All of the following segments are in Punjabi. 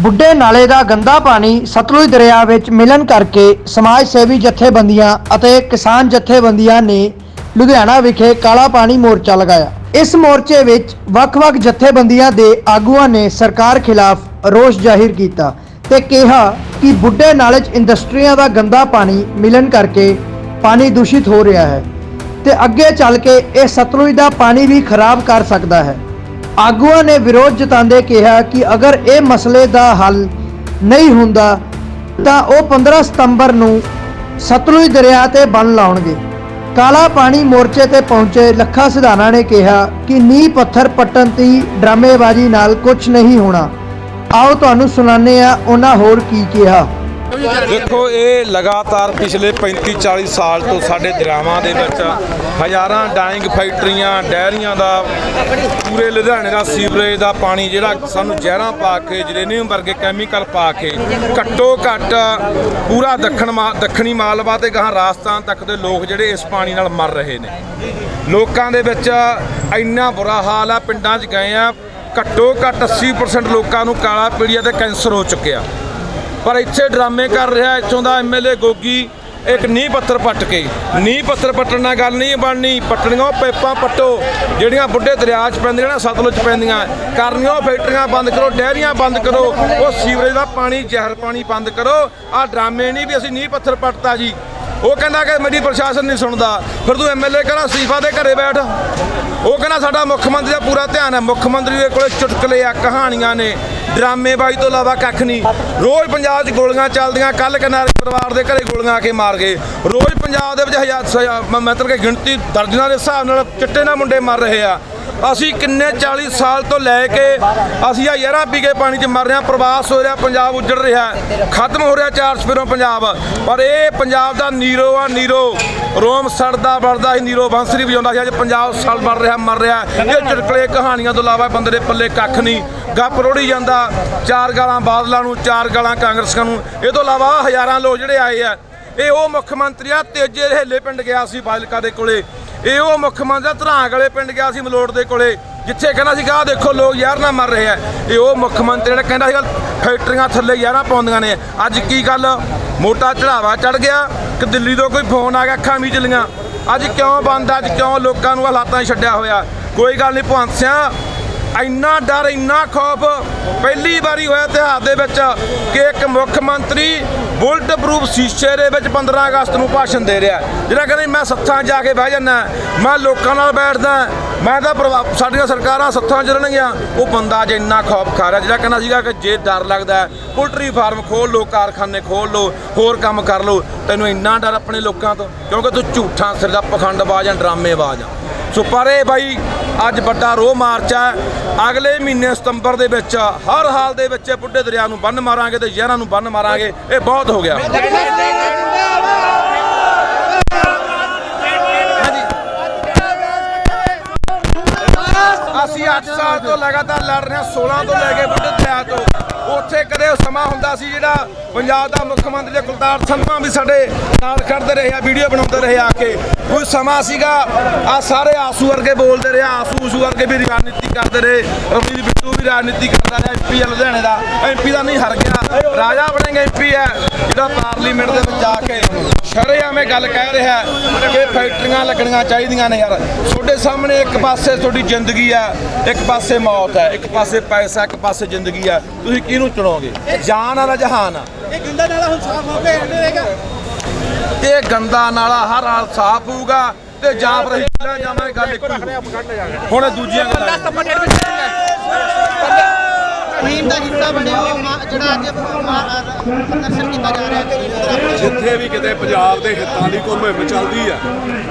ਬੁੱਢੇ ਨਾਲੇ ਦਾ ਗੰਦਾ ਪਾਣੀ ਸਤਲੁਜ ਦਰਿਆ ਵਿੱਚ ਮਿਲਣ ਕਰਕੇ ਸਮਾਜ ਸੇਵੀ ਜਥੇਬੰਦੀਆਂ ਅਤੇ ਕਿਸਾਨ ਜਥੇਬੰਦੀਆਂ ਨੇ ਲੁਧਿਆਣਾ ਵਿਖੇ ਕਾਲਾ ਪਾਣੀ ਮੋਰਚਾ ਲਗਾਇਆ। ਇਸ ਮੋਰਚੇ ਵਿੱਚ ਵੱਖ-ਵੱਖ ਜਥੇਬੰਦੀਆਂ ਦੇ ਆਗੂਆਂ ਨੇ ਸਰਕਾਰ ਖਿਲਾਫ ਰੋਸ ਜ਼ਾਹਿਰ ਕੀਤਾ ਤੇ ਕਿਹਾ ਕਿ ਬੁੱਢੇ ਨਾਲੇ 'ਚ ਇੰਡਸਟਰੀਆਂ ਦਾ ਗੰਦਾ ਪਾਣੀ ਮਿਲਣ ਕਰਕੇ ਪਾਣੀ ਦੂਸ਼ਿਤ ਹੋ ਰਿਹਾ ਹੈ ਤੇ ਅੱਗੇ ਚੱਲ ਕੇ ਇਹ ਸਤਲੁਜ ਦਾ ਪਾਣੀ ਵੀ ਖਰਾਬ ਕਰ ਸਕਦਾ ਹੈ। ਆਗੂਆਂ ਨੇ ਵਿਰੋਧ ਜਤਾਉਂਦੇ ਕਿਹਾ ਕਿ ਅਗਰ ਇਹ ਮਸਲੇ ਦਾ ਹੱਲ ਨਹੀਂ ਹੁੰਦਾ, ਤਾਂ ਉਹ 15 ਸਤੰਬਰ ਨੂੰ ਸਤਲੁਜ ਦਰਿਆ ਤੇ ਬੰਨ ਲਾਉਣਗੇ। ਕਾਲਾ ਪਾਣੀ ਮੋਰਚੇ ਤੇ ਪਹੁੰਚੇ ਲੱਖਾ ਸਿਧਾਣਾ ਨੇ ਕਿਹਾ ਕਿ ਨੀਂਹ ਪੱਥਰ ਪੱਟਣ ਦੀ ਡਰਾਮੇਬਾਜ਼ੀ ਨਾਲ ਕੁਝ ਨਹੀਂ ਹੋਣਾ। ਆਓ ਤੁਹਾਨੂੰ ਸੁਣਾਉਂਦੇ ਆ ਉਹਨਾਂ ਹੋਰ ਕੀ ਕਿਹਾ। ਦੇਖੋ, ਇਹ ਲਗਾਤਾਰ ਪਿਛਲੇ 35 40 ਸਾਲ ਤੋਂ ਸਾਡੇ ਦਰਿਆਵਾਂ ਦੇ ਵਿੱਚ ਹਜ਼ਾਰਾਂ ਡਾਈਂਗ ਫੈਕਟਰੀਆਂ, ਡੈਰੀਆਂ ਦਾ, ਪੂਰੇ ਲੁਧਿਆਣੇ ਦਾ ਸੀਵਰੇਜ ਦਾ ਪਾਣੀ ਜਿਹੜਾ ਸਾਨੂੰ ਜ਼ਹਿਰਾਂ ਪਾ ਕੇ, ਜਰੇਨੀਅਮ ਵਰਗੇ ਕੈਮੀਕਲ ਪਾ ਕੇ ਘੱਟੋ ਘੱਟ ਪੂਰਾ ਦੱਖਣ ਮਾ- ਦੱਖਣੀ ਮਾਲਵਾ ਤੇ ਗਾਂ ਰਾਜਸਥਾਨ ਤੱਕ ਦੇ ਲੋਕ ਜਿਹੜੇ ਇਸ ਪਾਣੀ ਨਾਲ ਮਰ ਰਹੇ ਨੇ। ਲੋਕਾਂ ਦੇ ਵਿੱਚ ਇੰਨਾ ਬੁਰਾ ਹਾਲ ਆ, ਪਿੰਡਾਂ 'ਚ ਗਏ ਆ, ਘੱਟੋ ਘੱਟ 80% ਲੋਕਾਂ ਨੂੰ ਕਾਲਾ ਪੀੜੀਆ ਤੇ ਕੈਂਸਰ ਹੋ ਚੁੱਕਿਆ। ਪਰ ਇੱਥੇ ਡਰਾਮੇ ਕਰ ਰਿਹਾ, ਇੱਥੋਂ ਦਾ ਐਮਐਲਏ ਗੋਗੀ, ਇੱਕ ਨੀਂਹ ਪੱਥਰ ਪੱਟ ਕੇ। ਨੀਂਹ ਪੱਥਰ ਪੱਟਣ ਨਾਲ ਗੱਲ ਨਹੀਂ ਬਣਨੀ, ਪੱਟਣੀਆਂ ਉਹ ਪੈਪਾਂ ਪੱਟੋ, ਜਿਹੜੀਆਂ ਬੁੱਢੇ ਦਰਿਆ 'ਚ ਪੈਂਦੀਆਂ ਨਾ, ਸਤਲੁਜ 'ਚ ਪੈਂਦੀਆਂ। ਕਰਨੀਆਂ ਉਹ ਫੈਕਟਰੀਆਂ ਬੰਦ ਕਰੋ, ਡੈਰੀਆਂ ਬੰਦ ਕਰੋ, ਉਹ ਸੀਵਰੇਜ ਦਾ ਪਾਣੀ, ਜ਼ਹਿਰ ਪਾਣੀ ਬੰਦ ਕਰੋ। ਆਹ ਡਰਾਮੇ ਨਹੀਂ ਵੀ ਅਸੀਂ ਨੀਂਹ ਪੱਥਰ ਪੱਟਤਾ ਜੀ। ਉਹ ਕਹਿੰਦਾ ਕਿ ਮੇਰੀ ਪ੍ਰਸ਼ਾਸਨ ਨਹੀਂ ਸੁਣਦਾ। ਫਿਰ ਤੂੰ ਐਮਐਲਏ ਕਹਿੰਦਾ ਅਸਤੀਫਾ ਦੇ ਘਰੇ ਬੈਠ। ਉਹ ਕਹਿੰਦਾ ਸਾਡਾ ਮੁੱਖ ਮੰਤਰੀ ਦਾ ਪੂਰਾ ਧਿਆਨ ਹੈ। ਮੁੱਖ ਮੰਤਰੀ ਦੇ ਕੋਲੇ ਚੁਟਕਲੇ ਆ, ਕਹਾਣੀਆਂ ਨੇ। ਡਰਾਮੇਬਾਜ਼ੀ ਤੋਂ ਇਲਾਵਾ ਕੱਖ ਨਹੀਂ। ਰੋਜ਼ ਪੰਜਾਬ 'ਚ ਗੋਲੀਆਂ ਚੱਲਦੀਆਂ। ਕੱਲ ਕਿਨਾਰੇ ਪਰਿਵਾਰ ਦੇ ਘਰੇ ਗੋਲੀਆਂ ਆ ਕੇ ਮਾਰ ਗਏ। ਰੋਜ਼ ਪੰਜਾਬ ਦੇ ਵਿੱਚ ਹਜ਼ਾਰ ਸ- ਮਤਲਬ ਕਿ ਗਿਣਤੀ ਦਰਜਨਾਂ ਦੇ ਹਿਸਾਬ ਨਾਲ ਚਿੱਟੇ ਨਾਲ ਮੁੰਡੇ ਮਰ ਰਹੇ ਆ। ਅਸੀਂ ਕਿੰਨੇ 40 ਸਾਲ ਤੋਂ ਲੈ ਕੇ ਅਸੀਂ ਆ ਯਾਰਾਂ ਪੀ ਕੇ ਪਾਣੀ 'ਚ ਮਰ ਰਿਹਾ ਪ੍ਰਵਾਸ ਹੋ ਰਿਹਾ, ਪੰਜਾਬ ਉੱਜੜ ਰਿਹਾ ਖਤਮ ਹੋ ਰਿਹਾ ਚਾਰ ਸਪਿਰੋਂ ਪੰਜਾਬ। ਪਰ ਇਹ ਪੰਜਾਬ ਦਾ ਨੀਰੋ ਆ, ਨੀਰੋ। ਰੋਮ ਸੜਦਾ ਵੜਦਾ ਸੀ, ਨੀਰੋ ਬੰਸਰੀ ਵਜਾਉਂਦਾ ਸੀ। ਅੱਜ ਪੰਜਾਬ ਸੜ ਵੜ ਰਿਹਾ, ਮਰ ਰਿਹਾ ਇਹ ਚੁਟਕਲੇ ਕਹਾਣੀਆਂ ਤੋਂ ਇਲਾਵਾ ਬੰਦੇ ਦੇ ਪੱਲੇ ਕੱਖ ਨਹੀਂ। ਗੱਪ ਰੋੜੀ ਜਾਂਦਾ, ਚਾਰ ਗਾਲਾਂ ਬਾਦਲਾਂ ਨੂੰ, ਚਾਰ ਗਾਲਾਂ ਕਾਂਗਰਸੀਆਂ ਨੂੰ। ਇਹ ਤੋਂ ਇਲਾਵਾ ਹਜ਼ਾਰਾਂ ਲੋਕ ਜਿਹੜੇ ਆਏ ਆ, ਇਹ ਉਹ ਮੁੱਖ ਮੰਤਰੀ ਆ, ਤੇਜੇ ਹੇਲੇ ਪਿੰਡ ਗਿਆ ਸੀ ਫਾਜ਼ਿਲਕਾ ਦੇ ਕੋਲੇ। ਇਹ ਉਹ ਮੁੱਖ ਮੰਤਰੀ ਧਰਾਂਗ ਵਾਲੇ ਪਿੰਡ ਗਿਆ ਸੀ ਮਲੋੜ ਦੇ ਕੋਲੇ, ਜਿੱਥੇ ਕਹਿੰਦਾ ਸੀ ਆਹ ਦੇਖੋ ਲੋਕ ਯਾਰ ਨਾ ਮਰ ਰਹੇ ਆ। ਇਹ ਉਹ ਮੁੱਖ ਮੰਤਰੀ ਜਿਹੜਾ ਕਹਿੰਦਾ ਸੀਗਾ, ਫੈਕਟਰੀਆਂ ਥੱਲੇ ਯਾਰਾਂ ਪਾਉਂਦੀਆਂ ਨੇ। ਅੱਜ ਕੀ ਗੱਲ? ਮੋਟਾ ਚੜਾਵਾ ਚੜ ਗਿਆ, ਕਿ ਦਿੱਲੀ ਤੋਂ ਕੋਈ ਫੋਨ ਆ ਗਿਆ, ਅੱਖਾਂ ਵੀ ਚਲੀਆਂ ਅੱਜ ਕਿਉਂ ਬੰਦ ਅੱਜ ਕਿਉਂ ਲੋਕਾਂ ਨੂੰ ਹਾਲਾਤਾਂ 'ਚ ਛੱਡਿਆ ਹੋਇਆ? ਕੋਈ ਗੱਲ ਨਹੀਂ ਭਵੰਤ ਸਿੰਘ ਇੰਨਾ ਡਰ, ਇੰਨਾ ਖੌਫ ਪਹਿਲੀ ਵਾਰੀ ਹੋਇਆ ਇਤਿਹਾਸ ਦੇ ਵਿੱਚ ਕਿ ਇੱਕ ਮੁੱਖ ਮੰਤਰੀ ਬੁਲਟ ਪ੍ਰੂਫ ਸ਼ੀਸ਼ੇ ਦੇ ਵਿੱਚ 15 ਅਗਸਤ ਨੂੰ ਭਾਸ਼ਣ ਦੇ ਰਿਹਾ ਜਿਹੜਾ ਕਹਿੰਦਾ ਮੈਂ ਸੱਥਾਂ 'ਚ ਜਾ ਕੇ ਬਹਿ ਜਾਣਾ ਮੈਂ ਲੋਕਾਂ ਨਾਲ ਬੈਠਦਾ ਮੈਂ ਤਾਂ ਪ੍ਰਭਾ- ਸਾਡੀਆਂ ਸਰਕਾਰਾਂ ਸੱਥਾਂ 'ਚ ਰਹਿਣਗੀਆਂ ਉਹ ਬੰਦਾ ਅੱਜ ਇੰਨਾ ਖੌਫ ਖਾ ਰਿਹਾ, ਜਿਹੜਾ ਕਹਿੰਦਾ ਸੀਗਾ ਕਿ ਜੇ ਡਰ ਲੱਗਦਾ ਪੋਲਟਰੀ ਫਾਰਮ ਖੋਲ ਲਓ, ਕਾਰਖਾਨੇ ਖੋਲ ਲਓ, ਹੋਰ ਕੰਮ ਕਰ ਲਓ, ਤੈਨੂੰ ਇੰਨਾ ਡਰ ਆਪਣੇ ਲੋਕਾਂ ਤੋਂ, ਕਿਉਂਕਿ ਤੂੰ ਝੂਠਾਂ ਸਿਰ ਦਾ ਪਖੰਡਬਾਜ਼ ਆ ਡਰਾਮੇਬਾਜ਼ ਆ। ਸੋ ਪਰ ਇਹ ਬਾਈ ਅੱਜ ਵੱਡਾ ਰੋਹ ਮਾਰਚ ਹੈ। ਅਗਲੇ ਮਹੀਨੇ ਸਤੰਬਰ ਦੇ ਵਿੱਚ ਹਰ ਹਾਲ ਦੇ ਵਿੱਚ ਬੁੱਢੇ ਦਰਿਆ ਨੂੰ ਬੰਨ ਮਾਰਾਂਗੇ ਤੇ ਜ਼ਹਿਰਾਂ ਨੂੰ ਬੰਨ ਮਾਰਾਂਗੇ। ਇਹ ਬਹੁਤ ਹੋ ਗਿਆ। ਅਸੀਂ 8 ਸਾਲ ਤੋਂ ਲਗਾਤਾਰ ਲੜ ਰਹੇ ਹਾਂ 16 ਤੋਂ ਲੈ ਕੇ ਬੁੱਢੇ ਦਰਿਆ ਤੋਂ। ਉੱਥੇ ਕਦੇ ਉਹ ਸਮਾਂ ਹੁੰਦਾ ਸੀ ਜਿਹੜਾ ਪੰਜਾਬ ਦਾ ਮੁੱਖ ਮੰਤਰੀ ਦੇ ਕੁਲਤਾਰ ਸੰਧਵਾ ਵੀ ਸਾਡੇ ਨਾਲ ਖੜਦੇ ਰਹੇ ਆ, ਵੀਡੀਓ ਬਣਾਉਂਦੇ ਰਹੇ ਆ ਕੇ। ਕੋਈ ਸਮਾਂ ਸੀਗਾ ਆ ਸਾਰੇ ਆਸੂ ਵਰਗੇ ਬੋਲਦੇ ਰਹੇ, ਆਸੂ ਉਸੂ ਵਰਗੇ ਵੀ ਰਾਜਨੀਤੀ ਕਰਦੇ ਰਹੇ ਰਵਨੀਤ ਬਿੱਟੂ ਵੀ ਰਾਜਨੀਤੀ ਕਰਦਾ ਰਿਹਾ ਐਮਪੀ ਲੁਧਿਆਣੇ ਦਾ। ਐਮਪੀ ਦਾ ਨਹੀਂ ਹਰ ਗਿਆ, ਰਾਜਾ ਬਣੇਗਾ ਐਮਪੀ ਹੈ ਜਿਹੜਾ ਪਾਰਲੀਮੈਂਟ ਦੇ ਵਿੱਚ ਜਾ ਕੇ ਸ਼ਰੇਆਮ ਇਹ ਗੱਲ ਕਹਿ ਰਿਹਾ ਹੈ ਕਿ ਫੈਕਟਰੀਆਂ ਲੱਗਣੀਆਂ ਚਾਹੀਦੀਆਂ ਨੇ ਯਾਰ। ਤੁਹਾਡੇ ਸਾਹਮਣੇ ਇੱਕ ਪਾਸੇ ਤੁਹਾਡੀ ਜ਼ਿੰਦਗੀ ਹੈ, ਇੱਕ ਪਾਸੇ ਮੌਤ ਹੈ, ਇੱਕ ਪਾਸੇ ਪੈਸਾ, ਇੱਕ ਪਾਸੇ ਜ਼ਿੰਦਗੀ ਹੈ। ਤੁਸੀਂ ਕਿਹਨੂੰ ਚੁਣੋਗੇ? ਜਾਨ ਵਾਲਾ ਜਹਾਨ ਆ? ਇਹ ਗੰਦਾ ਨਾਲਾ ਹੁਣ ਸਾਫ਼ ਹੋ ਕੇ ਇਹ ਗੰਦਾ ਨਾਲਾ ਹਰ ਹਾਲ ਸਾਫ਼ ਹੋਊਗਾ ਤੇ ਜਾਂ ਅਸੀਂ ਚੱਲਿਆ ਜਾਵਾਂਗੇ ਗੱਲ। ਹੁਣ ਦੂਜੀਆਂ ਗੱਲਾਂ ਟੀਮ ਦਾ ਹਿੱਸਾ ਬਣੇ ਹੋ ਮਾ- ਜਿਹੜਾ ਅੱਜ ਮਾ- ਪ੍ਰਦਰਸ਼ਨ ਕੀਤਾ ਜਾ ਰਿਹਾ ਹੈ। ਜਿੱਥੇ ਵੀ ਕਿਤੇ ਪੰਜਾਬ ਦੇ ਹਿੱਤਾਂ ਦੀ ਕੋਈ ਮੁਹਿੰਮ ਚੱਲਦੀ ਆ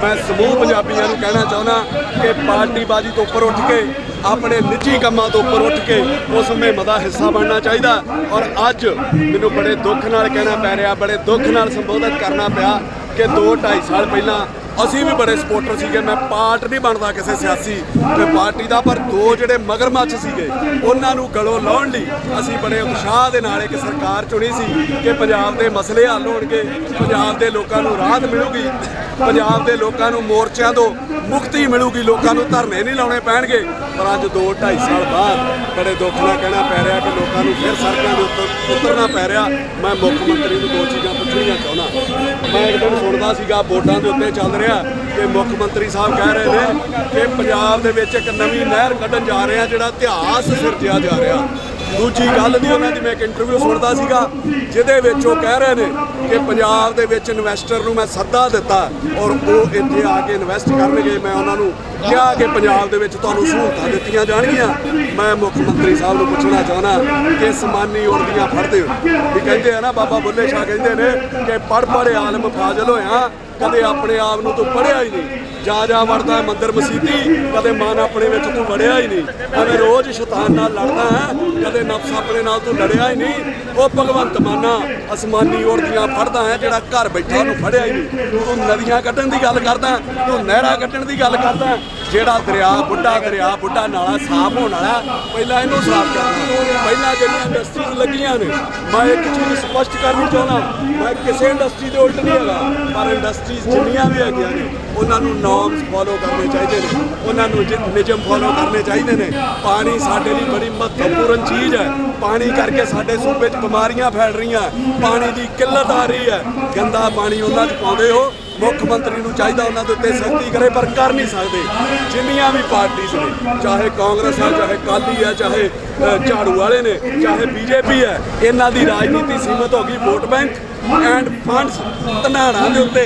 ਮੈਂ ਸਮੂਹ ਪੰਜਾਬੀਆਂ ਨੂੰ ਕਹਿਣਾ ਚਾਹੁੰਦਾ ਕਿ ਪਾਰਟੀਬਾਜ਼ੀ ਤੋਂ ਉੱਪਰ ਉੱਠ ਕੇ, ਆਪਣੇ ਨਿੱਜੀ ਕੰਮਾਂ ਤੋਂ ਉੱਪਰ ਉੱਠ ਕੇ ਉਸ ਮੁਹਿੰਮ ਦਾ ਹਿੱਸਾ ਬਣਨਾ ਚਾਹੀਦਾ। ਔਰ ਅੱਜ ਮੈਨੂੰ ਬੜੇ ਦੁੱਖ ਨਾਲ ਕਹਿਣਾ ਪੈ ਰਿਹਾ, ਬੜੇ ਦੁੱਖ ਨਾਲ ਸੰਬੋਧਿਤ ਕਰਨਾ ਪਿਆ ਕਿ 2 2.5 ਸਾਲ ਪਹਿਲਾਂ ਅਸੀਂ ਵੀ ਬੜੇ ਸਪੋਰਟਰ ਸੀਗੇ, ਮੈਂ ਪਾਰਟ ਨਹੀਂ ਬਣਦਾ ਕਿਸੇ ਸਿਆਸੀ ਤੇ ਪਾਰਟੀ ਦਾ, ਪਰ ਦੋ ਜਿਹੜੇ ਮਗਰਮੱਛ ਸੀਗੇ, ਉਹਨਾਂ ਨੂੰ ਗਲੋਂ ਲਾਉਣ ਲਈ ਅਸੀਂ ਬੜੇ ਉਤਸ਼ਾਹ ਦੇ ਨਾਲ ਇੱਕ ਸਰਕਾਰ ਚੁਣੀ ਸੀ ਕਿ ਪੰਜਾਬ ਦੇ ਮਸਲੇ ਹੱਲ ਹੋਣਗੇ, ਪੰਜਾਬ ਦੇ ਲੋਕਾਂ ਨੂੰ ਰਾਹਤ ਮਿਲੂਗੀ, ਪੰਜਾਬ ਦੇ ਲੋਕਾਂ ਨੂੰ ਮੋਰਚਿਆਂ ਤੋਂ ਮੁਕਤੀ ਮਿਲੂਗੀ, ਲੋਕਾਂ ਨੂੰ ਧਰਨੇ ਨਹੀਂ ਲਾਉਣੇ ਪੈਣਗੇ। ਪਰ ਅੱਜ 2 2.5 ਸਾਲ ਬਾਅਦ ਬੜੇ ਦੁੱਖ ਨਾਲ ਕਹਿਣਾ ਪੈ ਰਿਹਾ ਕਿ ਲੋਕਾਂ ਨੂੰ ਫਿਰ ਸੜਕਾਂ ਦੇ ਉੱਤੇ ਉਤਰਨਾ ਪੈ ਰਿਹਾ। ਮੈਂ ਮੁੱਖ ਮੰਤਰੀ ਨੂੰ ਦੋ ਚੀਜ਼ਾਂ ਪੁੱਛਣੀਆਂ ਚਾਹੁੰਦਾ। ਮੈਂ ਇੱਕ ਦਿਨ ਸੁਣਦਾ ਸੀਗਾ, ਵੋਟਾਂ ਦੇ ਉੱਤੇ ਚੱਲ ਰਿਹਾ ਕਿ ਮੁੱਖ ਮੰਤਰੀ ਸਾਹਿਬ ਕਹਿ ਰਹੇ ਨੇ ਕਿ ਪੰਜਾਬ ਦੇ ਵਿੱਚ ਇੱਕ ਨਵੀਂ ਲਹਿਰ ਕੱਢਣ ਜਾ ਰਹੇ ਆ ਜਿਹੜਾ ਇਤਿਹਾਸ ਸਿਰਜਿਆ ਜਾ ਰਿਹਾ। ਦੂਜੀ ਗੱਲ ਦੀ ਉਹਨਾਂ ਦੀ ਮੈਂ ਇੱਕ ਇੰਟਰਵਿਊ ਸੁਣਦਾ ਸੀਗਾ, ਜਿਹਦੇ ਵਿੱਚ ਉਹ ਕਹਿ ਰਹੇ ਨੇ ਕਿ ਪੰਜਾਬ ਦੇ ਵਿੱਚ ਇਨਵੈਸਟਰ ਨੂੰ ਮੈਂ ਸੱਦਾ ਦਿੱਤਾ ਔਰ ਉਹ ਇੱਥੇ ਆ ਕੇ ਇਨਵੈਸਟ ਕਰਨਗੇ। ਮੈਂ ਉਹਨਾਂ ਨੂੰ ਕਿਹਾ ਕਿ ਪੰਜਾਬ ਦੇ ਵਿੱਚ ਤੁਹਾਨੂੰ ਸਹੂਲਤਾਂ ਦਿੱਤੀਆਂ ਜਾਣਗੀਆਂ। ਮੈਂ ਮੁੱਖ ਮੰਤਰੀ ਸਾਹਿਬ ਨੂੰ ਪੁੱਛਣਾ ਚਾਹੁੰਦਾ ਕਿ ਸਮਾਨੀ ਉਰਦੀਆਂ ਫੜਦੇ ਹੋ। ਵੀ ਕਹਿੰਦੇ ਆ ਨਾ, ਬਾਬਾ ਬੁੱਲੇ ਸ਼ਾਹ ਕਹਿੰਦੇ ਨੇ ਕਿ ਪੜ ਪੜ ਆਲਮ ਫਾਜ਼ਲ ਹੋਇਆ, ਕਦੇ ਆਪਣੇ ਆਪ ਨੂੰ ਤੂੰ ਪੜਿਆ ਹੀ ਨਹੀਂ। ਜਾ ਜਾ ਵੜਦਾ ਮੰਦਰ ਮਸੀਤੀ, ਕਦੇ ਮਨ ਆਪਣੇ ਵਿੱਚ ਤੂੰ ਵੜਿਆ ਹੀ ਨਹੀਂ। ਐਵੇਂ ਰੋਜ਼ ਸ਼ੈਤਾਨ ਨਾਲ ਲੜਦਾ ਹੈ, ਕਦੇ ਨਫਸ ਆਪਣੇ ਨਾਲ ਤੂੰ ਲੜਿਆ ਹੀ ਨਹੀਂ। ਉਹ ਭਗਵੰਤ ਮਾਨਾ ਅਸਮਾਨੀ ਉਰਦੀਆਂ ਫੜਦਾ ਹੈ, ਜਿਹੜਾ ਘਰ ਬੈਠਾ ਉਹਨੂੰ ਫੜਿਆ ਹੀ ਨਹੀਂ। ਤੂੰ ਨਦੀਆਂ ਕੱਢਣ ਦੀ ਗੱਲ ਕਰਦਾ ਤੂੰ ਨਹਿਰਾਂ ਕੱਢਣ ਦੀ ਗੱਲ ਕਰਦਾ ਜਿਹੜਾ ਦਰਿਆ, ਬੁੱਢਾ ਦਰਿਆ, ਬੁੱਢਾ ਨਾਲਾ ਸਾਫ਼ ਹੋਣ ਵਾਲਾ ਪਹਿਲਾਂ ਇਹਨੂੰ ਸਾਫ਼ ਕਰਨਾ ਪਹਿਲਾਂ ਜਿਹੜੀਆਂ ਇੰਡਸਟਰੀਜ਼ ਲੱਗੀਆਂ ਨੇ, ਮੈਂ ਇੱਕ ਚੀਜ਼ ਸਪਸ਼ਟ ਕਰਨੀ ਚਾਹੁੰਦਾ, ਮੈਂ ਕਿਸੇ ਇੰਡਸਟਰੀ ਦੇ ਉਲਟ ਨਹੀਂ ਹੈਗਾ, ਪਰ ਇੰਡਸਟਰੀਜ਼ ਜਿੰਨੀਆਂ ਵੀ ਹੈਗੀਆਂ ਨੇ ਉਹਨਾਂ ਨੂੰ ਨੋਰਮਸ ਫੋਲੋ ਕਰਨੇ ਚਾਹੀਦੇ ਨੇ। ਉਹਨਾਂ ਨੂੰ ਨਿਯਮ ਫੋਲੋ ਕਰਨੇ ਚਾਹੀਦੇ ਨੇ। ਪਾਣੀ ਸਾਡੇ ਲਈ ਬੜੀ ਮਹੱਤਵਪੂਰਨ ਚੀਜ਼ ਹੈ। ਪਾਣੀ ਕਰਕੇ ਸਾਡੇ ਸੂਬੇ 'ਚ ਬਿਮਾਰੀਆਂ ਫੈਲ ਰਹੀਆਂ। ਪਾਣੀ ਦੀ ਕਿੱਲਤ ਆ ਰਹੀ ਹੈ। ਗੰਦਾ ਪਾਣੀ ਉਹਨਾਂ 'ਚ ਪਾਉਂਦੇ ਹੋ। ਮੁੱਖ ਮੰਤਰੀ ਨੂੰ ਚਾਹੀਦਾ ਉਹਨਾਂ ਦੇ ਉੱਤੇ ਸਖਤੀ ਕਰੇ, ਪਰ ਕਰ ਨਹੀਂ ਸਕਦੇ। ਜਿੰਨੀਆਂ ਵੀ ਪਾਰਟੀਆਂ ਨੇ, ਚਾਹੇ ਕਾਂਗਰਸ ਆ, ਚਾਹੇ ਕਾਲੀ ਆ, ਚਾਹੇ ਝਾੜੂ ਵਾਲੇ ਨੇ, ਚਾਹੇ ਬੀਜੇਪੀ ਹੈ ਇਹਨਾਂ ਦੀ ਰਾਜਨੀਤੀ ਸੀਮਤ ਹੋ ਗਈ। ਵੋਟ ਬੈਂਕ ਐਂਡ ਫੰਡਸ ਧਨਾੜਾਂ ਦੇ ਉੱਤੇ,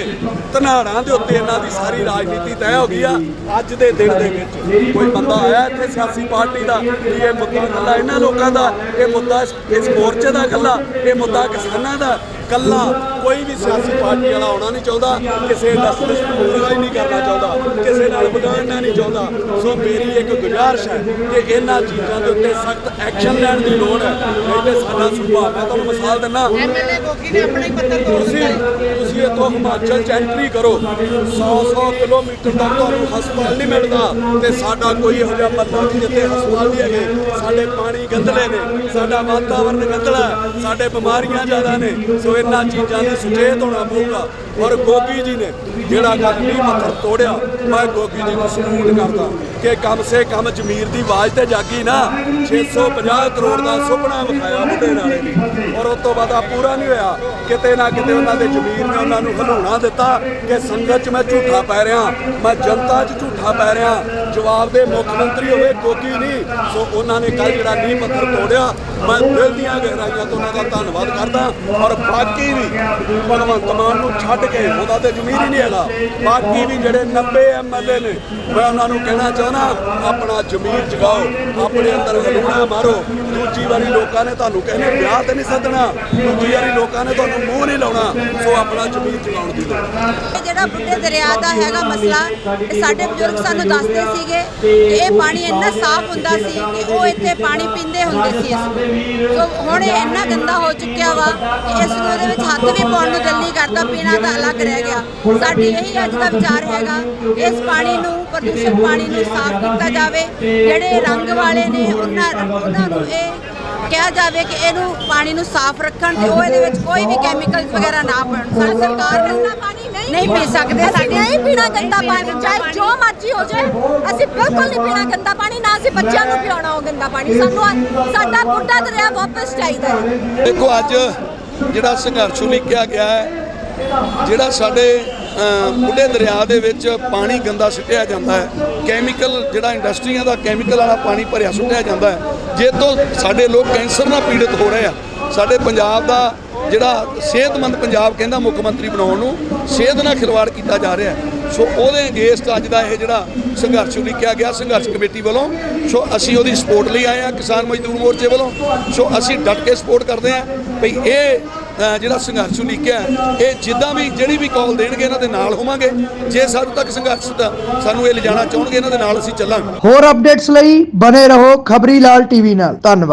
ਧਨਾੜਾਂ ਦੇ ਉੱਤੇ ਇਹਨਾਂ ਦੀ ਸਾਰੀ ਰਾਜਨੀਤੀ ਤੈਅ ਹੋ ਗਈ ਆ। ਅੱਜ ਦੇ ਦਿਨ ਦੇ ਵਿੱਚ ਕੋਈ ਬੰਦਾ ਆਇਆ ਇੱਥੇ ਸਿਆਸੀ ਪਾਰਟੀ ਦਾ, ਵੀ ਇਹ ਮੁੱਦਾ ਕੱਲਾ ਇਹਨਾਂ ਲੋਕਾਂ ਦਾ, ਇਹ ਮੁੱਦਾ ਇਸ ਇਸ ਮੋਰਚੇ ਦਾ ਕੱਲਾ ਇਹ ਮੁੱਦਾ ਕਿਸਾਨਾਂ ਦਾ ਕੱਲਾ ਕੋਈ ਵੀ ਸਿਆਸੀ ਪਾਰਟੀ ਵਾਲਾ ਆਉਣਾ ਨਹੀਂ ਚਾਹੁੰਦਾ ਕਿਸੇ ਇੰਡਸਟਰੀ ਪੂਰਾ ਹੀ ਨਹੀਂ ਕਰਨਾ ਚਾਹੁੰਦਾ ਕਿਸੇ ਨਾਲ ਵਿਗਾੜਨਾ ਨਹੀਂ ਚਾਹੁੰਦਾ। ਸੋ ਮੇਰੀ ਇੱਕ ਗੁਜ਼ਾਰਿਸ਼ ਹੈ ਕਿ ਇਹਨਾਂ ਚੀਜ਼ਾਂ ਦੇ ਉੱਤੇ ਸਖਤ ਐਕਸ਼ਨ ਲੈਣ ਦੀ ਲੋੜ ਹੈ। ਤੇ ਸਾਡਾ ਸੁਭਾਅ ਮੈਂ ਤੁਹਾਨੂੰ ਮਿਸਾਲ ਦਿੰਦਾ ਐਮਐਲਏ ਗੋਗੀ ਨੇ ਆਪਣਾ ਪੱਤਰ ਤੋੜ ਤੁਸੀਂ ਦਿੱਤਾ। ਤੁਸੀਂ ਇੱਥੋਂ ਹਿਮਾਚਲ ਚ ਐਂਟਰੀ ਕਰੋ। 100-100 ਕਿਲੋਮੀਟਰ ਤੱਕ ਤੁਹਾਨੂੰ ਹਸਪਤਾਲ ਨਹੀਂ ਮਿਲਦਾ ਤੇ ਸਾਡਾ ਕੋਈ ਇਹੋ ਜਿਹਾ ਮੱਲਾ ਨਹੀਂ ਜਿੱਥੇ ਹਸਪਤਾਲ ਨਹੀਂ ਹੈਗੇ। ਸਾਡੇ ਪਾਣੀ ਗੰਦਲੇ ਨੇ ਸਾਡਾ ਵਾਤਾਵਰਨ ਗੰਦਲਾ ਸਾਡੇ ਬਿਮਾਰੀਆਂ ਜ਼ਿਆਦਾ ਨੇ। ਸੋ ਇਹਨਾਂ ਚੀਜ਼ਾਂ ਦੀ ਸੁਚੇਤ ਹੋਣਾ ਪਊਗਾ। ਔਰ ਗੋਗੀ ਜੀ ਨੇ ਜਿਹੜਾ ਗੱਲ ਪੱਥਰ ਤੋੜਿਆ, ਮੈਂ ਗੋਗੀ ਜੀ ਨੂੰ ਸਲੂਟ ਕਰਦਾ ਕਿ ਕਮ ਸੇ ਕਮ ਜ਼ਮੀਰ ਦੀ ਆਵਾਜ਼ ਤੇ ਜਾਗੀ ਨਾ। 650 ਕਰੋੜ ਦਾ ਸੁਪਨਾ ਵਿਖਾਇਆ ਮੁੰਡੇ ਨਾਲੇ ਨੇ। ਔਰ ਉਸ ਤੋਂ ਬਾਅਦ ਆ ਪੂਰਾ ਨਹੀਂ ਹੋਇਆ। ਕਿਤੇ ਨਾ ਕਿਤੇ ਉਹਨਾਂ ਦੇ ਜ਼ਮੀਰ ਨੇ ਉਹਨਾਂ ਨੂੰ ਹਲੂਣਾ ਦਿੱਤਾ ਕਿ ਸੰਗਤ 'ਚ ਮੈਂ ਝੂਠਾ ਪੈ ਰਿਹਾ। ਮੈਂ ਜਨਤਾ 'ਚ ਝੂਠਾ ਪੈ ਰਿਹਾ। ਜਵਾਬ ਦੇ ਮੁੱਖ ਮੰਤਰੀ ਹੋਵੇ ਗੋਗੀ ਨਹੀਂ। ਸੋ ਉਹਨਾਂ ਨੇ ਕੱਲ ਜਿਹੜਾ ਨੀਂਹ ਪੱਥਰ ਤੋੜਿਆ, ਮੈਂ ਦਿਲ ਦੀਆਂ ਗਹਿਰਾਈਆਂ ਤੋਂ ਉਹਨਾਂ ਦਾ ਧੰਨਵਾਦ ਕਰਦਾ ਔਰ ਬਾਕੀ ਵੀ ਭਗਵੰਤ ਮਾਨ ਨੂੰ ਛੱਡ ਕੇ ਉਹਦਾ ਤੇ ਜ਼ਮੀਰ ਹੀ ਨਹੀਂ ਹੈਗਾ। ਬਾਕੀ ਵੀ ਜਿਹੜੇ 90 ਐਮਐਲਏ ਨੇ, ਮੈਂ ਉਹਨਾਂ ਨੂੰ ਕਹਿਣਾ ਚਾਹਣਾ ਆਪਣਾ ਜ਼ਮੀਰ ਜਗਾਓ, ਆਪਣੇ ਅੰਦਰ ਹਲੂਣਾ ਮਾਰੋ। ਦੂਜੀ ਵਾਰੀ ਲੋਕਾਂ ਨੇ ਤੁਹਾਨੂੰ ਕਹਿੰਦੇ ਵਿਆਹ ਤੇ ਨਹੀਂ ਸੱਦਣਾ। ਦੂਜੀ ਵਾਰੀ ਲੋਕਾਂ ਨੇ ਤੁਹਾਨੂੰ ਮੂੰਹ ਨਹੀਂ ਲਾਉਣਾ। ਸੋ ਆਪਣਾ ਜ਼ਮੀਰ ਜਗਾਉਣ ਦੀ ਲੋੜ। ਜਿਹੜਾ ਬੁੱਢੇ ਦਰਿਆ ਦਾ ਹੈਗਾ ਮਸਲਾ ਸਾਡੇ ਬਜ਼ੁਰਗ ਸਾਨੂੰ ਦੱਸਦੇ ਸੀ ਸੀਗੇ ਇਹ ਪਾਣੀ ਇੰਨਾ ਸਾਫ਼ ਹੁੰਦਾ ਸੀ ਕਿ ਉਹ ਇੱਥੇ ਪਾਣੀ ਪੀਂਦੇ ਹੁੰਦੇ ਸੀ ਸੋ ਹੁਣ ਇਹ ਇੰਨਾ ਗੰਦਾ ਹੋ ਚੁੱਕਿਆ ਵਾ ਕਿ ਇਸ ਨੂੰ ਇਹਦੇ ਵਿੱਚ ਹੱਥ ਵੀ ਪਾਉਣ ਨੂੰ ਦਿਲ ਨਹੀਂ ਕਰਦਾ ਪੀਣਾ ਤਾਂ ਅਲੱਗ ਰਹਿ ਗਿਆ। ਸਾਡੀ ਇਹੀ ਅੱਜ ਦਾ ਵਿਚਾਰ ਹੈਗਾ ਇਸ ਪਾਣੀ ਨੂੰ ਪ੍ਰਦੂਸ਼ਿਤ ਪਾਣੀ ਨੂੰ ਸਾਫ਼ ਕੀਤਾ ਜਾਵੇ। ਜਿਹੜੇ ਰੰਗ ਵਾਲੇ ਨੇ ਉਹਨਾਂ ਉਹਨਾਂ ਨੂੰ ਇਹ ਕਿਹਾ ਜਾਵੇ ਕਿ ਇਹਨੂੰ ਪਾਣੀ ਨੂੰ ਸਾਫ਼ ਰੱਖਣ ਤੇ ਉਹ ਇਹਦੇ ਵਿੱਚ ਕੋਈ ਵੀ ਕੈਮੀਕਲਸ ਵਗੈਰਾ ਨਾ ਪਾਉਣ। ਸਾਡੀ ਸਰਕਾਰ ਨੂੰ ਪਾਣੀ ਨਹੀਂ ਪੀ ਸਕਦੇ ਅਸੀਂ ਨਹੀਂ ਪੀਣਾ ਗੰਦਾ ਪਾਣੀ ਚਾਹੇ ਜੋ ਮਰਜ਼ੀ ਹੋ ਜਾਏ ਅਸੀਂ ਬਿਲਕੁਲ ਨਹੀਂ ਪੀਣਾ ਗੰਦਾ ਪਾਣੀ ਨਾ ਅਸੀਂ ਬੱਚਿਆਂ ਨੂੰ ਪਿਆਉਣਾ ਉਹ ਗੰਦਾ ਪਾਣੀ। ਸਾਨੂੰ ਸਾਡਾ ਬੁੱਢਾ ਦਰਿਆ ਵਾਪਸ ਚਾਹੀਦਾ ਹੈ। ਦੇਖੋ ਅੱਜ ਜਿਹੜਾ ਸੰਘਰਸ਼ ਉਲੀਕਿਆ ਗਿਆ ਹੈ ਜਿਹੜਾ ਸਾਡੇ ਬੁੱਢੇ ਦਰਿਆ ਦੇ ਵਿੱਚ ਪਾਣੀ ਗੰਦਾ ਸੁੱਟਿਆ ਜਾਂਦਾ ਹੈ ਕੈਮੀਕਲ ਜਿਹੜਾ ਇੰਡਸਟਰੀਆਂ ਦਾ ਕੈਮੀਕਲ ਵਾਲਾ ਪਾਣੀ ਭਰਿਆ ਸੁੱਟਿਆ ਜਾਂਦਾ ਹੈ। ਜੇ ਤੋਂ ਸਾਡੇ ਲੋਕ ਕੈਂਸਰ ਨਾਲ ਪੀੜਤ ਹੋ ਰਹੇ ਆ ਸਾਡੇ ਪੰਜਾਬ ਦਾ ਜਿਹੜਾ ਸਿਹਤਮੰਦ ਪੰਜਾਬ ਕਹਿੰਦਾ ਮੁੱਖ ਮੰਤਰੀ ਬਣਾਉਣ ਨੂੰ, ਸਿਹਤ ਨਾਲ ਖਿਲਵਾੜ ਕੀਤਾ ਜਾ ਰਿਹਾ ਸੋ ਉਹਦੇ ਅਗੇਂਸਟ ਅੱਜ ਦਾ ਇਹ ਜਿਹੜਾ ਸੰਘਰਸ਼ ਉਲੀਕਿਆ ਗਿਆ, ਸੰਘਰਸ਼ ਕਮੇਟੀ ਵੱਲੋਂ। ਸੋ ਅਸੀਂ ਉਹਦੀ ਸਪੋਰਟ ਲਈ ਆਏ ਆ ਕਿਸਾਨ ਮਜ਼ਦੂਰ ਮੋਰਚੇ ਵੱਲੋਂ। ਸੋ ਅਸੀਂ ਡਟ ਕੇ ਸਪੋਰਟ ਕਰਦੇ ਆ ਭਈ ਇਹ ਜਿਹੜਾ ਸੰਘਰਸ਼ ਉਲੀਕਿਆ ਇਹ ਜਿੱਦਾਂ ਵੀ ਜਿਹੜੀ ਵੀ ਕਾਲ ਦੇਣਗੇ ਇਹਨਾਂ ਦੇ ਨਾਲ ਹੋਵਾਂਗੇ। ਜੇ ਸਾਡੇ ਤੱਕ ਸੰਘਰਸ਼ ਦਾ ਸਾਨੂੰ ਇਹ ਲਿਜਾਣਾ ਚਾਹਣਗੇ, ਇਹਨਾਂ ਦੇ ਨਾਲ ਅਸੀਂ ਚੱਲਾਂਗੇ। ਹੋਰ ਅਪਡੇਟਸ ਲਈ ਬਨੇ ਰਹੋ ਖਬਰੀ ਲਾਲ ਟੀਵੀ ਨਾਲ। ਧੰਨਵਾਦ।